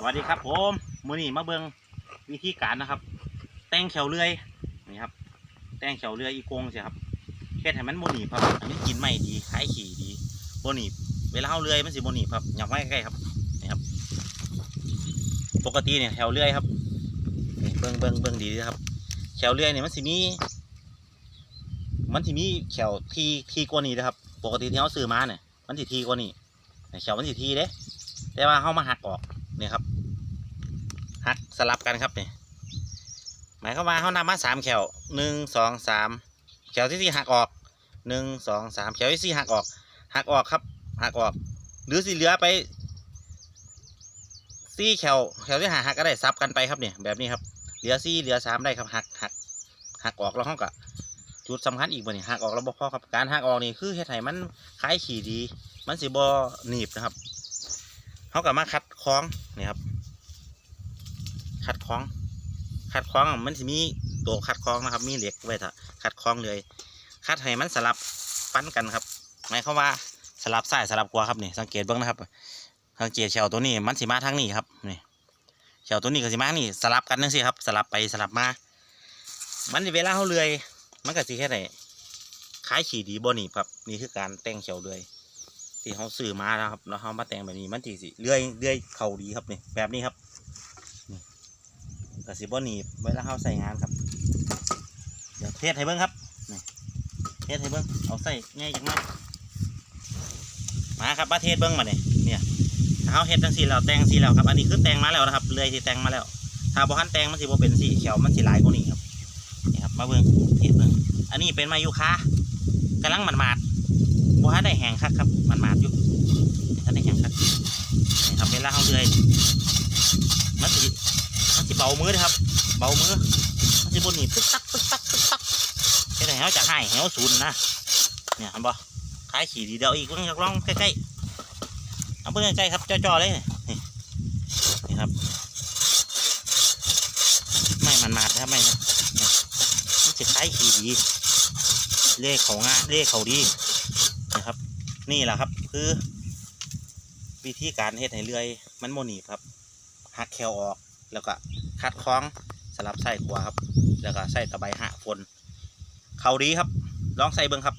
สวัสดีครับผมมือนี้มาเบิงวิธีการนะครับ แต่งแขวเลื่อยนี่ครับ แต่งแขวเลื่อยอีกงสิครับเฮ็ดให้มันโมนีครับให้มันกินไม่ดีคล้ายขี่ดีโมนีเวลาเอาเลื่อยมันสิโมนีครับอยากไว้ใกล้ครับนี่ครับ ปกติเนี่ยแถวเลื่อยครับเบิ้งเบิ้งเบิ้งดีนะครับแถวเลื่อยเนี่ยมันสิมี มันสิมีแขวทีทีกว่านี้นะครับ ปกติที่เขาซื้อมาเนี่ยมันสิทีกว่านี้แขวมันสิทีเด้แต่ว่าเขามาหักออก นี่ยครับหักสลับกันครับเนี่ยหมายความว่าเขานำมาสามแขวหนึ่งสองสามแขวที่สี่หักออกหนึ่งสองสามแขวที่สี่หักออกหักออกครับหักออก หรือสิเหลือไปสี่แขวแขวที่หาหักก็ได้ซับกันไปครับเนี่ยแบบนี้ครับเหลือสี่เหลือสามได้ครับหักหักหักออกแล้วเขาก็จุดสำคัญอีกบ่นี่หักออกแล้วบ่พอครับการหักออกนี่คือเฮ็ดให้มันคล้ายขี่ดี มันสิบ่หนีบนะครับ เขากับมาคัดคล้องนี่ครับ คัดคล้อง คัดคล้องมันจะมีตัวคัดคล้องนะครับ มีเหล็กไว้ถ้าคัดคล้องเลย คัดให้มันสลับปั้นกันครับหมายความว่าสลับซ้ายสลับขวาครับนี่สังเกตเบ้างนะครับ สังเกตเชลตัวนี้มันสีมาทางนี้ครับนี่เชลตัวนี้กับสีมานี่สลับกันนั่นสิครับ สลับไปสลับมา มันเวลาเขาเลื่อย มันก็สิแค่ไหนคล้ายขี่ดีบหนีครับนี่คือการแต่งเชลเลื่อย ที่เขาซื้อมาแล้วครับแล้วเขามาแต่งแบบนี้มันทีสิเลื่อยเลื่อยเข่าดีครับนี่แบบนี้ครับนี่กระสิบหนีบเวลาเขาใส่งานครับ เดี๋ยวเทสให้เบิ้งครับนี่เทสให้เบิ้งเอาใส่ง่ายจังมากมาครับมาเทสเบิ้งมาเนี่ยเนี่ยเขาเฮ็ดจังสีแล้วแต่งสีแล้วครับ อันนี้คือแต่งมาแล้วนะครับเลื่อยที่แต่งมาแล้ว ถ้าบ่ทันแต่งมันสิบ่เป็นสีเขียวมันสิหลายกว่านี้ครับนี่ครับมาเบิ้งเทสเบิ้งอันนี้เป็นมายุคากำลังหมาดๆ บ่ทันได้แหงคักครับมันมาดอยู่ทันได้แหงคักนี่ครับเวลาเขาเลื่อยมันสิมันสิเบามือเด้อครับ เบามือมันสิบนหนีตึ๊กตักตึ๊กตักตึ๊กตักแค่ไหนเขาจะให้เขาศูนย์นะเนี่ยเห็นบ่คล้ายขี่ดีเดียวอีกเพิ่งอยากลองใกล้ๆเอาเพิ่งใกล้ๆครับจ่อๆเลยนี่นี่ครับไม่มันมาดนะครับไม่นะนี่มันสิคล้ายขี่ดีเลขเขางาเลขเขาดี นะครับ นี่แหละครับ คือ วิธีการเฮ็ดให้เลื่อย มันโมหนีบครับหักแควออกแล้วก็คัดคล้องสลับใส่ขวาครับ แล้วก็ใส่ตะไบหะฝนเขาดีครับ ลองใส่เบิ้งครับ